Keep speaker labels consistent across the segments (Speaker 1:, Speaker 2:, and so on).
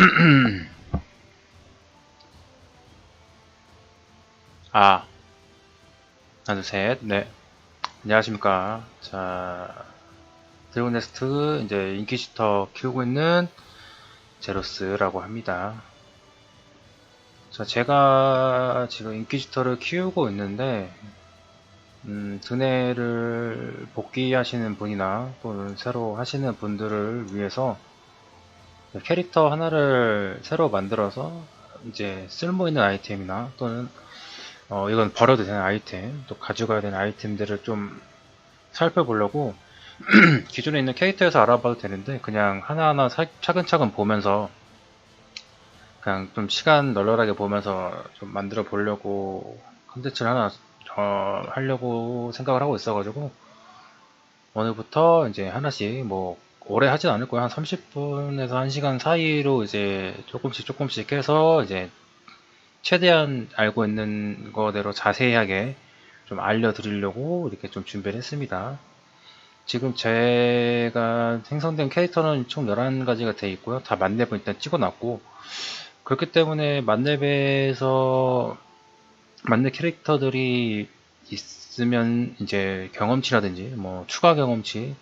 Speaker 1: 아, 하나, 둘, 셋, 네. 안녕하십니까. 자, 드래곤네스트, 이제 인기시터 키우고 있는 제로스라고 합니다. 자, 제가 지금 인기시터를 키우고 있는데, 음, 드네를 복귀하시는 분이나 또는 새로 하시는 분들을 위해서 캐릭터 하나를 새로 만들어서 이제 쓸모 있는 아이템이나 또는 어, 이건 버려도 되는 아이템, 또 가져가야 되는 아이템들을 좀 살펴보려고 기존에 있는 캐릭터에서 알아봐도 되는데 그냥 하나하나 사- 차근차근 보면서 그냥 좀 시간 널널하게 보면서 좀 만들어 보려고 컨텐츠를 하나 어, 하려고 생각을 하고 있어가지고 오늘부터 이제 하나씩 뭐 오래 하진 않을 거예요. 한 30분에서 1시간 사이로 이제 조금씩 조금씩 해서 이제 최대한 알고 있는 거대로 자세하게 좀 알려드리려고 이렇게 좀 준비를 했습니다. 지금 제가 생성된 캐릭터는 총 11가지가 되어 있고요. 다 만렙은 일단 찍어놨고 그렇기 때문에 만렙에서 만렙 캐릭터들이 있으면 이제 경험치라든지 뭐 추가 경험치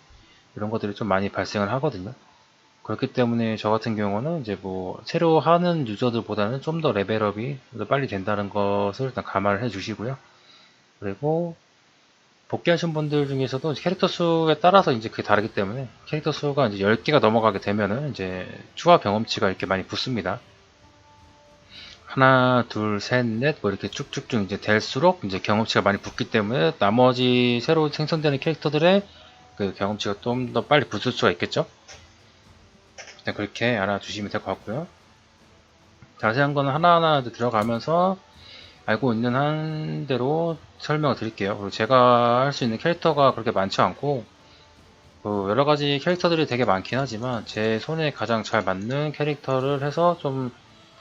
Speaker 1: 이런 것들이 좀 많이 발생을 하거든요. 그렇기 때문에 저 같은 경우는 이제 뭐 새로 하는 유저들보다는 좀 더 레벨업이 더 빨리 된다는 것을 일단 감안을 해 주시고요. 그리고 복귀하신 분들 중에서도 캐릭터 수에 따라서 이제 그게 다르기 때문에 캐릭터 수가 이제 10개가 넘어가게 되면은 이제 추가 경험치가 이렇게 많이 붙습니다. 하나, 둘, 셋, 넷, 뭐 이렇게 쭉쭉쭉 이제 될수록 이제 경험치가 많이 붙기 때문에 나머지 새로 생성되는 캐릭터들의 그 경험치가 좀 더 빨리 붙을 수가 있겠죠? 일단 그렇게 알아주시면 될 것 같고요. 자세한 거는 하나하나 들어가면서 알고 있는 한 대로 설명을 드릴게요. 그리고 제가 할 수 있는 캐릭터가 그렇게 많지 않고 그 여러 가지 캐릭터들이 되게 많긴 하지만 제 손에 가장 잘 맞는 캐릭터를 해서 좀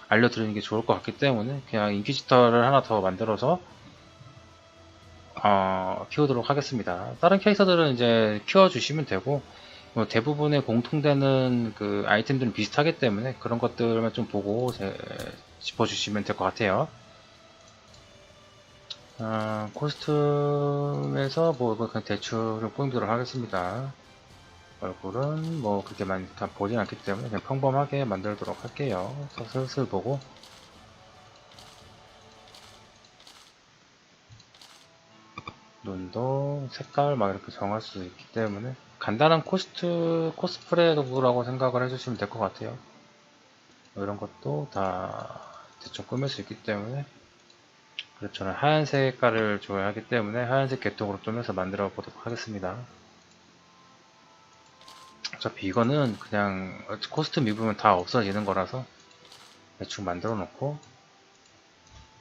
Speaker 1: 알려드리는 게 좋을 것 같기 때문에 그냥 인기지터를 하나 더 만들어서 어, 키우도록 하겠습니다. 다른 캐릭터들은 이제 키워주시면 되고 뭐 대부분의 공통되는 그 아이템들은 비슷하기 때문에 그런 것들만 좀 보고 제- 짚어주시면 될 것 같아요. 아, 코스튬에서 뭐 이거 그냥 대충 좀 꾸미도록 하겠습니다. 얼굴은 뭐 그렇게 많이 다 보진 않기 때문에 그냥 평범하게 만들도록 할게요. 슬슬 보고 눈도 색깔 막 이렇게 정할 수 있기 때문에 간단한 코스트 코스프레 도구라고 생각을 해주시면 될 것 같아요. 뭐 이런 것도 다 대충 꾸밀 수 있기 때문에 그래서 저는 하얀 색깔을 좋아하기 때문에 하얀색 계통으로 좀 해서 만들어 보도록 하겠습니다. 어차피 이거는 그냥 코스튬 입으면 다 없어지는 거라서 대충 만들어 놓고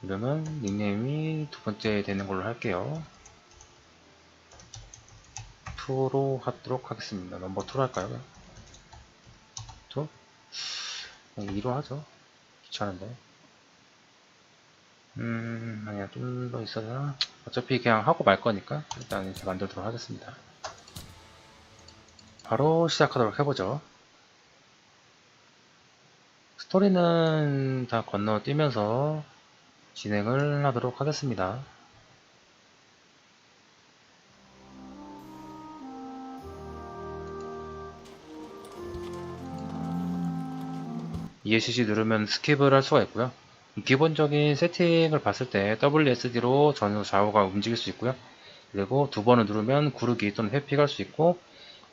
Speaker 1: 이러면 닉네임이 두 번째 되는 걸로 할게요. 2로 하도록 하겠습니다. 넘버 2로 할까요? 2? 2로 하죠. 귀찮은데. 음, 아니야. 좀 더 있어야 어차피 그냥 하고 말 거니까 일단 이제 만들도록 하겠습니다. 바로 시작하도록 해보죠. 스토리는 다 건너뛰면서 진행을 하도록 하겠습니다. ESC 누르면 스킵을 할 수가 있고요. 기본적인 세팅을 봤을 때 WSD로 전후 좌우가 움직일 수 있고요. 그리고 두 번을 누르면 구르기 또는 회픽할 수 있고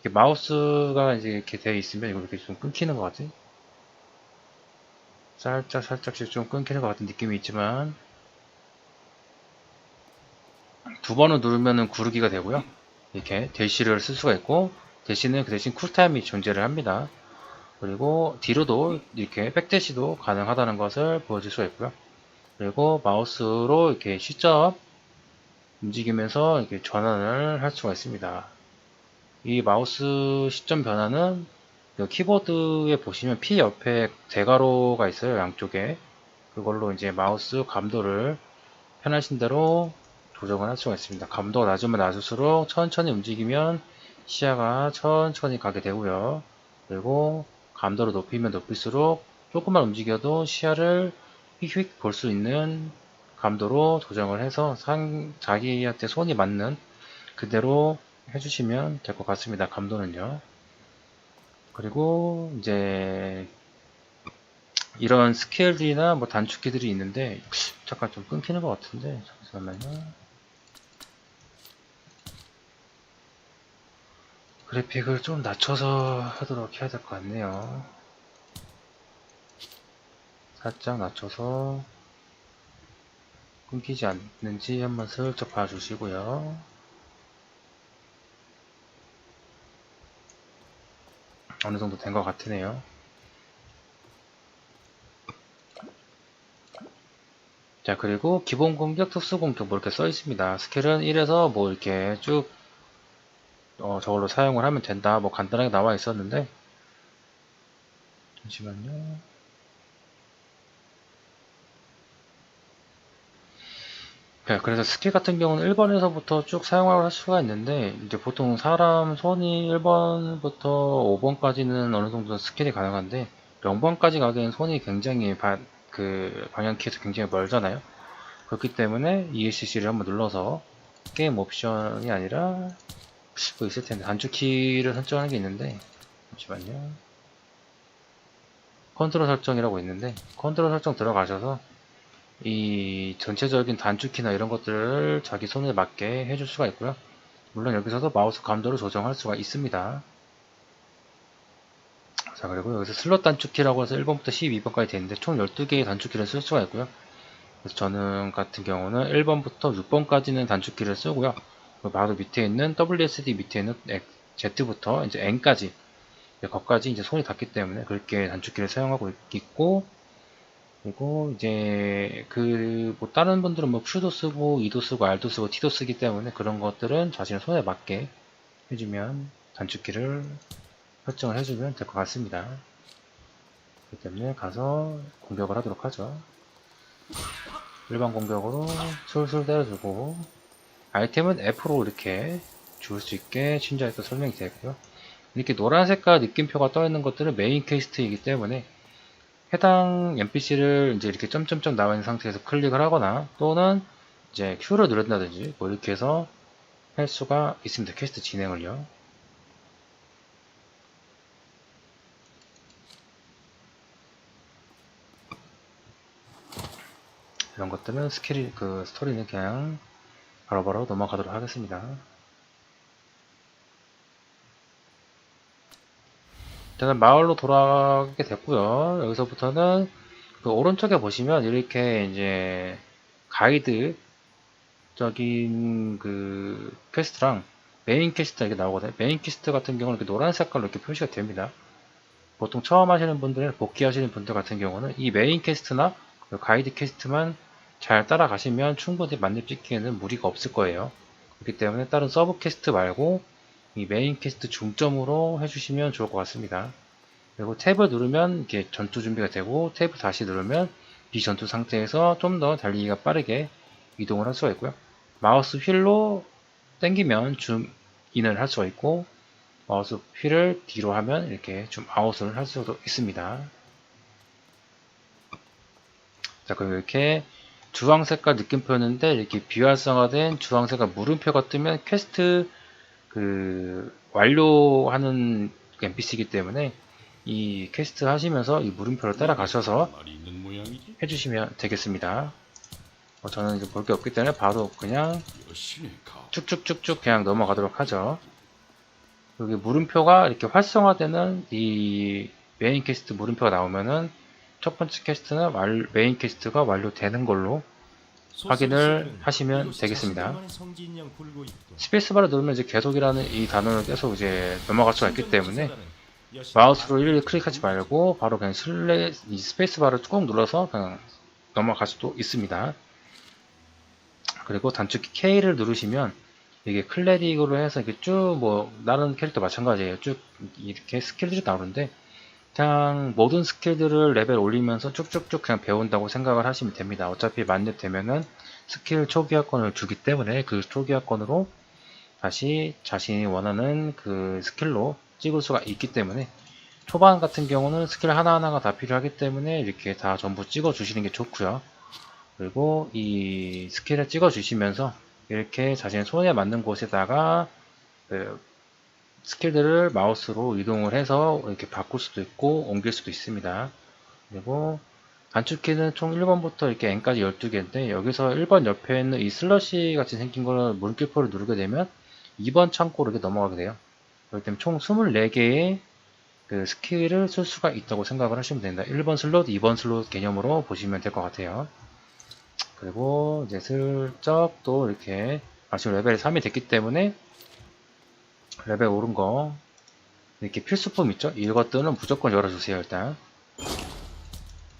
Speaker 1: 마우스가 이제 이렇게 되어 있으면 이거 이렇게 좀 끊기는 것 같지? 살짝 살짝씩 좀 끊기는 것 같은 느낌이 있지만 두 번을 누르면은 구르기가 되고요. 이렇게 대시를 쓸 수가 있고 대시는 그 대신 쿨타임이 존재를 합니다. 그리고 뒤로도 이렇게 백대시도 가능하다는 것을 보여줄 수가 있고요. 그리고 마우스로 이렇게 시점 움직이면서 이렇게 전환을 할 수가 있습니다. 이 마우스 시점 변화는 그 키보드에 보시면 P 옆에 대괄호가 있어요. 양쪽에. 그걸로 이제 마우스 감도를 편하신 대로 조정을 할 수가 있습니다. 감도가 낮으면 낮을수록 천천히 움직이면 시야가 천천히 가게 되고요. 그리고 감도를 높이면 높일수록 조금만 움직여도 시야를 휙휙 볼 수 있는 감도로 조정을 해서 상, 자기한테 손이 맞는 그대로 해주시면 될 것 같습니다. 감도는요. 그리고 이제 이런 스케일들이나 뭐 단축키들이 있는데 잠깐 좀 끊기는 것 같은데 잠시만요. 그래픽을 좀 낮춰서 하도록 해야 될 것 같네요. 살짝 낮춰서 끊기지 않는지 한번 슬쩍 봐주시고요. 어느 정도 된 것 같으네요. 자, 그리고 기본 공격, 특수 공격 뭐 이렇게 써 있습니다. 스킬은 1에서 뭐 이렇게 쭉 어, 저걸로 사용을 하면 된다. 뭐 간단하게 나와 있었는데 잠시만요. 네, 그래서 스킬 같은 경우는 1번에서부터 쭉 사용을 할 수가 있는데 이제 보통 사람 손이 1번부터 5번까지는 어느 정도 스킬이 가능한데 0번까지 가기엔 손이 굉장히 바, 그 방향키에서 굉장히 멀잖아요. 그렇기 때문에 ESC를 한번 눌러서 게임 옵션이 아니라 뭐 있을 텐데 단축키를 설정하는 게 있는데 잠시만요. 컨트롤 설정이라고 있는데 컨트롤 설정 들어가셔서 이 전체적인 단축키나 이런 것들을 자기 손에 맞게 해줄 수가 있고요. 물론 여기서도 마우스 감도를 조정할 수가 있습니다. 자 그리고 여기서 슬롯 단축키라고 해서 1번부터 12번까지 되는데 총 12개의 단축키를 쓸 수가 있고요. 그래서 저는 같은 경우는 1번부터 6번까지는 단축키를 쓰고요. 그 바로 밑에 있는 WSD 밑에 있는 Z부터 이제 N까지 거기까지 이제 손이 닿기 때문에 그렇게 단축키를 사용하고 있고 그리고 이제 그 뭐 다른 분들은 뭐 Q도 쓰고 E도 쓰고 R도 쓰고 T도 쓰기 때문에 그런 것들은 자신의 손에 맞게 해주면 단축키를 설정을 해주면 될 것 같습니다. 그렇기 때문에 가서 공격을 하도록 하죠. 일반 공격으로 술술 때려주고 아이템은 F로 이렇게 줄 수 있게 친절하게 설명이 되고요. 이렇게 노란 색깔 느낌표가 떠 있는 것들은 메인 퀘스트이기 때문에 해당 NPC를 이제 이렇게 점점점 나와 있는 상태에서 클릭을 하거나 또는 이제 Q를 누른다든지 뭐 이렇게 해서 할 수가 있습니다. 퀘스트 진행을요. 이런 것들은 스킬이 그 스토리는 그냥 바로 바로 넘어가도록 하겠습니다. 일단은 마을로 돌아가게 됐고요. 여기서부터는 그 오른쪽에 보시면 이렇게 이제 가이드 적인 그 퀘스트랑 메인 퀘스트 이렇게 나오거든요. 메인 퀘스트 같은 경우는 이렇게 노란 색깔로 이렇게 표시가 됩니다. 보통 처음 하시는 분들, 복귀하시는 분들 같은 경우는 이 메인 퀘스트나 그 가이드 퀘스트만 잘 따라가시면 충분히 만렙 찍기에는 무리가 없을 거예요. 그렇기 때문에 다른 서브 퀘스트 말고 이 메인 퀘스트 중점으로 해주시면 좋을 것 같습니다. 그리고 탭을 누르면 이렇게 전투 준비가 되고 탭을 다시 누르면 비전투 상태에서 좀 더 달리기가 빠르게 이동을 할 수가 있고요. 마우스 휠로 당기면 줌 인을 할 수가 있고 마우스 휠을 뒤로 하면 이렇게 줌 아웃을 할 수도 있습니다. 자, 그럼 이렇게 주황 색깔 느낌표였는데 이렇게 비활성화된 주황 색깔 물음표가 뜨면 퀘스트 그 완료하는 NPC이기 때문에 이 퀘스트 하시면서 이 물음표를 따라가셔서 해주시면 되겠습니다. 어, 저는 이제 볼 게 없기 때문에 바로 그냥 쭉쭉쭉쭉 그냥 넘어가도록 하죠. 여기 물음표가 이렇게 활성화되는 이 메인 퀘스트 물음표가 나오면은 첫 번째 퀘스트는 완, 메인 퀘스트가 완료되는 걸로 확인을 하시면 되겠습니다. 스페이스바를 누르면 이제 계속이라는 이 단어를 계속 이제 넘어갈 수가 있기 때문에 마우스로 일일이 클릭하지 말고 바로 그냥 슬레 이 스페이스바를 꾹 눌러서 그냥 넘어갈 수도 있습니다. 그리고 단축키 K를 누르시면 이게 클레릭으로 해서 이렇게 쭉 뭐 다른 캐릭터 마찬가지예요. 쭉 이렇게 스킬들이 나오는데 그냥 모든 스킬들을 레벨 올리면서 쭉쭉쭉 그냥 배운다고 생각을 하시면 됩니다. 어차피 만렙 되면은 스킬 초기화권을 주기 때문에 그 초기화권으로 다시 자신이 원하는 그 스킬로 찍을 수가 있기 때문에 초반 같은 경우는 스킬 하나하나가 다 필요하기 때문에 이렇게 다 전부 찍어 주시는 게 좋고요. 그리고 이 스킬을 찍어 주시면서 이렇게 자신의 손에 맞는 곳에다가 그 스킬들을 마우스로 이동을 해서 이렇게 바꿀 수도 있고 옮길 수도 있습니다. 그리고 단축키는 총 1번부터 이렇게 N까지 12개인데 여기서 1번 옆에 있는 이 슬러시 같이 생긴 거를 물길표를 누르게 되면 2번 창고로 이렇게 넘어가게 돼요. 그렇기 때문에 총 24개의 그 스킬을 쓸 수가 있다고 생각을 하시면 됩니다. 1번 슬롯, 2번 슬롯 개념으로 보시면 될 것 같아요. 그리고 이제 슬쩍 또 이렇게 아 지금 레벨 3이 됐기 때문에 레벨 오른 거. 이렇게 필수품 있죠? 이것들은 무조건 열어주세요 일단.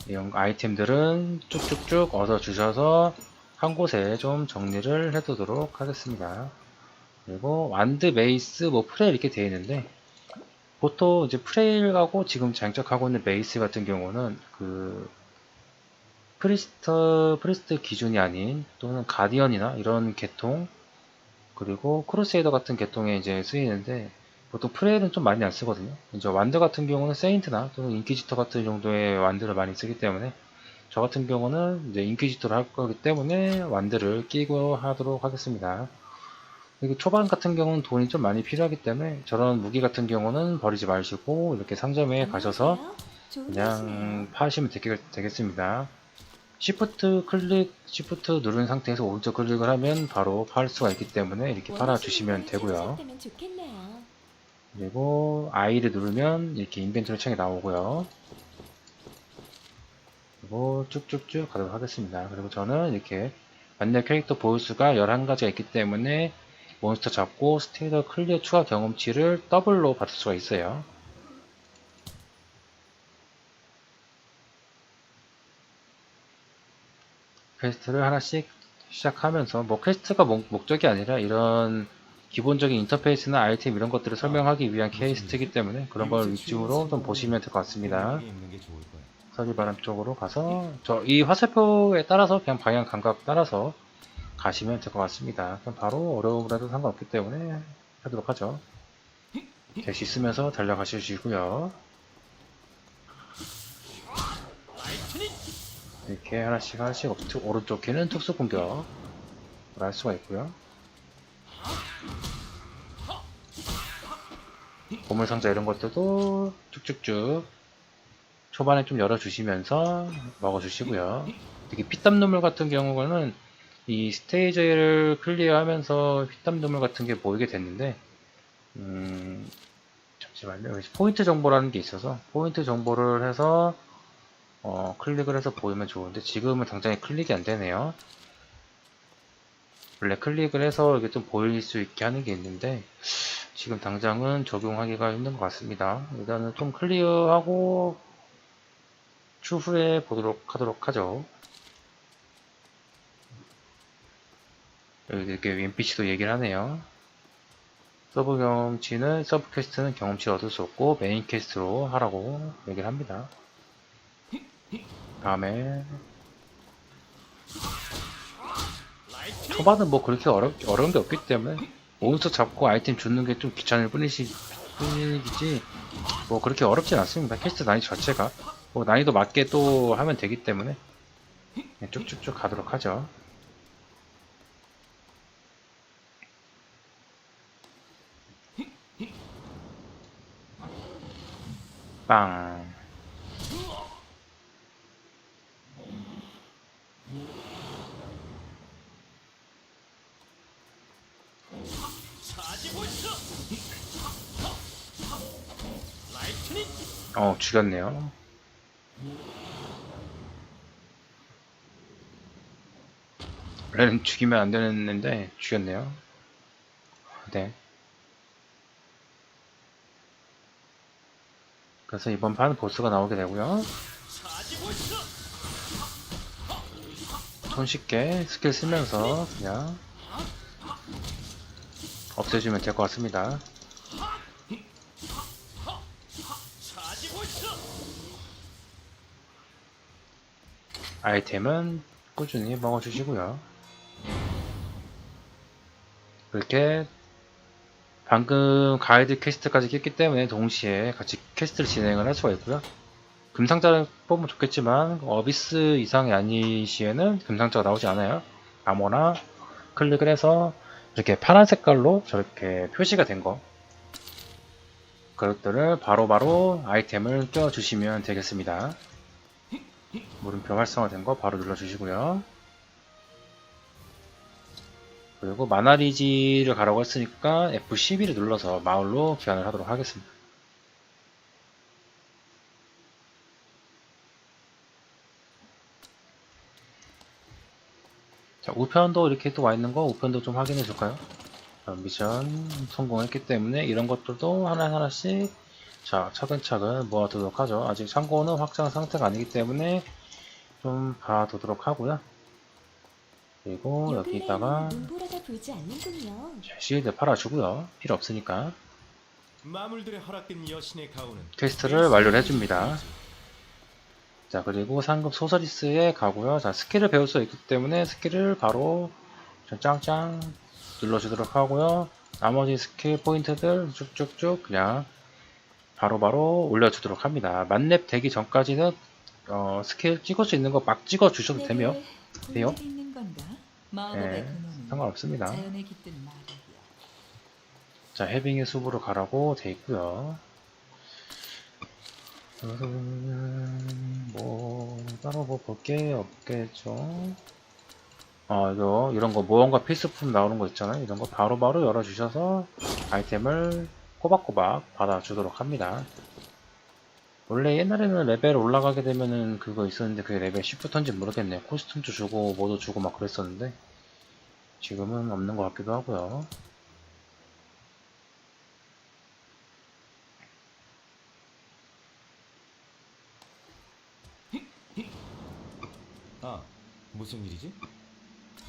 Speaker 1: 이런 아이템들은 쭉쭉쭉 얻어 주셔서 한 곳에 좀 정리를 해두도록 하겠습니다. 그리고 완드, 메이스, 뭐 프레일 이렇게 되어 있는데 보통 이제 프레일하고 지금 장착하고 있는 메이스 같은 경우는 그 프리스트 프리스트 기준이 아닌 또는 가디언이나 이런 계통 그리고 크루세이더 같은 계통에 이제 쓰이는데 보통 프레일은 좀 많이 안 쓰거든요. 이제 완드 같은 경우는 세인트나 또는 인퀴지터 같은 정도의 완드를 많이 쓰기 때문에 저 같은 경우는 이제 인퀴지터를 할 거기 때문에 완드를 끼고 하도록 하겠습니다. 그리고 초반 같은 경우는 돈이 좀 많이 필요하기 때문에 저런 무기 같은 경우는 버리지 마시고 이렇게 상점에 가셔서 그냥 파시면 되겠, 습니다 시프트 클릭, 시프트 누른 상태에서 오른쪽 클릭을 하면 바로 팔 수가 있기 때문에 이렇게 팔아주시면 되고요. 그리고 I를 누르면 이렇게 인벤토리 창이 나오고요. 그리고 쭉쭉쭉 가도록 하겠습니다. 그리고 저는 이렇게 만렙 캐릭터 보유 수가 11가지가 있기 때문에 몬스터 잡고 스테이더 클리어 추가 경험치를 더블로 받을 수가 있어요. 퀘스트를 하나씩 시작하면서 뭐 퀘스트가 목, 목적이 아니라 이런 기본적인 인터페이스나 아이템 이런 것들을 설명하기 위한 케이스트이기 때문에 그런 걸 위주로 좀 보시면 될 것 같습니다. 서리바람 쪽으로 가서 저 이 화살표에 따라서 그냥 방향 감각 따라서 가시면 될 것 같습니다. 그럼 바로 어려움이라도 상관없기 때문에 하도록 하죠. 될수 있으면서 달려가시고요. 이렇게 하나씩 하나씩 업- 오른쪽 키는 특수 공격을 할 수가 있고요. 보물상자 이런 것들도 쭉쭉쭉 초반에 좀 열어주시면서 먹어주시고요. 특히 피땀 눈물 같은 경우는 이 스테이지를 클리어하면서 피땀 눈물 같은 게 보이게 됐는데 음, 잠시만요. 포인트 정보라는 게 있어서 포인트 정보를 해서 어, 클릭을 해서 보이면 좋은데 지금은 당장에 클릭이 안 되네요. 원래 클릭을 해서 이게 좀 보일 수 있게 하는 게 있는데 지금 당장은 적용하기가 힘든 것 같습니다. 일단은 좀 클리어하고 추후에 보도록 하도록 하죠. 여기 이렇게 NPC도 얘기를 하네요. 서브 경험치는 서브 퀘스트는 경험치를 얻을 수 없고 메인 퀘스트로 하라고 얘기를 합니다. 다음에 초반은 뭐 그렇게 어려, 어려운 게 없기 때문에 몬스터 잡고 아이템 주는 게 좀 귀찮을 뿐이지 뿐이지 뭐 그렇게 어렵진 않습니다. 퀘스트 난이도 자체가 뭐 난이도 맞게 또 하면 되기 때문에 그냥 쭉쭉쭉 가도록 하죠. 빵. 어, 죽였네요. 원래는 죽이면 안 되는데 죽였네요. 네. 그래서 이번 판 보스가 나오게 되고요. 손쉽게 스킬 쓰면서 그냥 없애주면 될 것 같습니다. 아이템은 꾸준히 먹어주시고요. 그렇게 방금 가이드 퀘스트까지 깼기 때문에 동시에 같이 퀘스트를 진행을 할 수가 있고요. 금상자를 뽑으면 좋겠지만 어비스 이상이 아닌 시에는 금상자가 나오지 않아요. 아무나 클릭을 해서 이렇게 파란 색깔로 저렇게 표시가 된 거. 그것들을 바로바로 아이템을 껴주시면 되겠습니다. 물음표 활성화된 거 바로 눌러주시고요. 그리고 마나리지를 가라고 했으니까 F12를 눌러서 마을로 귀환을 하도록 하겠습니다. 자, 우편도 이렇게 또 와 있는 거 우편도 좀 확인해 줄까요? 자, 미션 성공했기 때문에 이런 것들도 하나하나씩 자, 차근차근 모아두도록 하죠. 아직 창고는 확장 상태가 아니기 때문에 좀 봐두도록 하고요. 그리고 여기다가. 실드 팔아주고요. 필요 없으니까
Speaker 2: 마물들의 허락된 여신의 가오는
Speaker 1: 퀘스트를 완료를 해줍니다. 자 그리고 상급 소서리스에 가고요. 자 스킬을 배울 수 있기 때문에 스킬을 바로 짱짱 눌러주도록 하고요. 나머지 스킬 포인트들 쭉쭉쭉 그냥 바로바로 올려주도록 합니다. 만렙 되기 전까지는 어, 스킬 찍을 수 있는 거 막 찍어 주셔도 되며 돼요? 네, 상관없습니다.
Speaker 3: 자,
Speaker 1: 해빙의 숲으로 가라고 돼 있고요. 음, 뭐 따로 뭐 볼 게 없겠죠. 아, 이거 이런 거 무언가 필수품 나오는 거 있잖아요. 이런 거 바로바로 열어 주셔서 아이템을 꼬박꼬박 받아 주도록 합니다. 원래 옛날에는 레벨 올라가게 되면은 그거 있었는데 그게 레벨 10부터인지 모르겠네요. 코스튬도 주고 뭐도 주고 막 그랬었는데 지금은 없는 것 같기도 하고요.
Speaker 2: 아 무슨 일이지?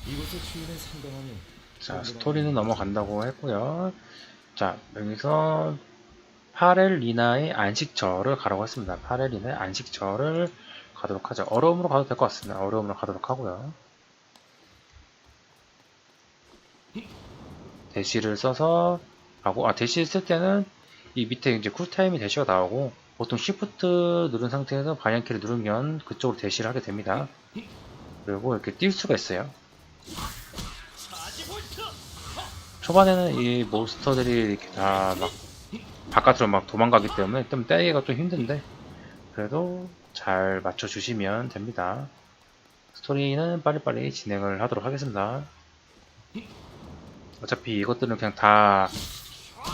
Speaker 2: 이곳의 주인은 상당하니
Speaker 1: 자, 스토리는 넘어간다고 했고요. 자, 여기서 파렐리나의 안식처를 가라고 했습니다. 파렐리나의 안식처를 가도록 하죠. 어려움으로 가도 될 것 같습니다. 어려움으로 가도록 하고요. 대시를 써서 하고, 아, 대시 쓸 때는 이 밑에 이제 쿨타임이 대시가 나오고, 보통 Shift 누른 상태에서 방향키를 누르면 그쪽으로 대시를 하게 됩니다. 그리고 이렇게 뛸 수가 있어요. 초반에는 이 몬스터들이 이렇게 다막 바깥으로 막 도망가기 때문에 좀 때리기가 좀 힘든데 그래도 잘 맞춰주시면 됩니다. 스토리는 빨리빨리 진행을 하도록 하겠습니다. 어차피 이것들은 그냥 다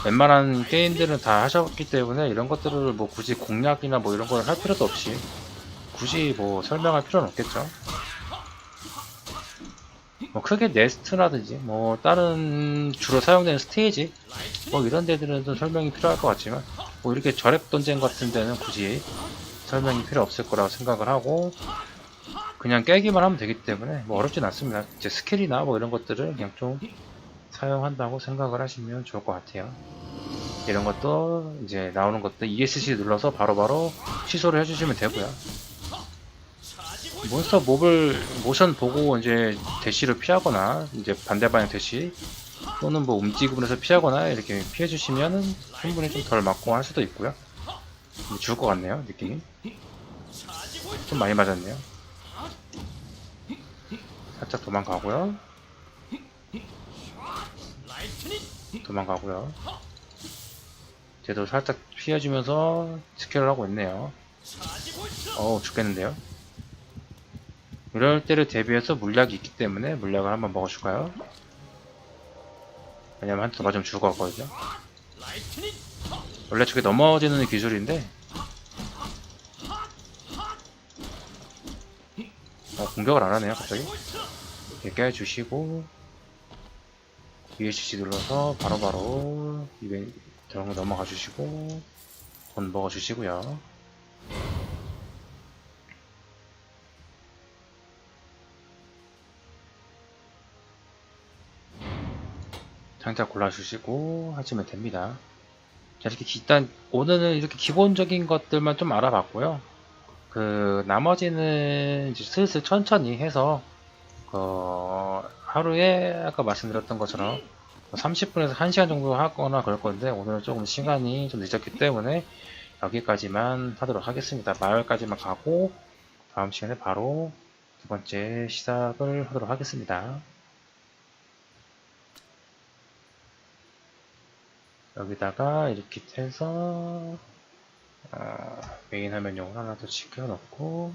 Speaker 1: 웬만한 게임들은 다 하셨기 때문에 이런 것들을 뭐 굳이 공략이나 뭐 이런 걸 할 필요도 없이 굳이 뭐 설명할 필요는 없겠죠. 뭐 크게 네스트라든지 뭐 다른 주로 사용되는 스테이지 뭐 이런 데들은 좀 설명이 필요할 것 같지만 뭐 이렇게 절액 전쟁 같은 데는 굳이 설명이 필요 없을 거라고 생각을 하고 그냥 깨기만 하면 되기 때문에 뭐 어렵진 않습니다. 이제 스킬이나 뭐 이런 것들을 그냥 좀 사용한다고 생각을 하시면 좋을 것 같아요. 이런 것도 이제 나오는 것도 ESC 눌러서 바로바로 취소를 해주시면 되고요. 몬스터 몹을 모션 보고 이제 대시를 피하거나 이제 반대 방향 대시 또는 뭐 움직임을 해서 피하거나 이렇게 피해 주시면은 충분히 좀 덜 맞고 할 수도 있고요. 뭐 죽을 것 같네요 느낌이 좀 많이 맞았네요. 살짝 도망가고요. 도망가고요. 쟤도 살짝 피해주면서 스킬을 하고 있네요. 어우 죽겠는데요. 이럴 때를 대비해서 물약이 있기 때문에 물약을 한번 먹어줄까요? 왜냐면 한테 맞으면 같거든요. 원래 저게 넘어지는 기술인데 어, 공격을 안 하네요 갑자기 이렇게 깨주시고 ESC 눌러서 바로바로 이벤 들어간 거 넘어가 주시고 돈 먹어 주시고요 장착 골라주시고 하시면 됩니다. 자, 이렇게 일단 오늘은 이렇게 기본적인 것들만 좀 알아봤고요. 그 나머지는 이제 슬슬 천천히 해서 그 하루에 아까 말씀드렸던 것처럼 뭐 30분에서 1시간 정도 하거나 그럴 건데 오늘은 조금 시간이 좀 늦었기 때문에 여기까지만 하도록 하겠습니다. 마을까지만 가고 다음 시간에 바로 두 번째 시작을 하도록 하겠습니다. 여기다가 이렇게 해서 아, 메인 화면용 하나 더 지켜놓고.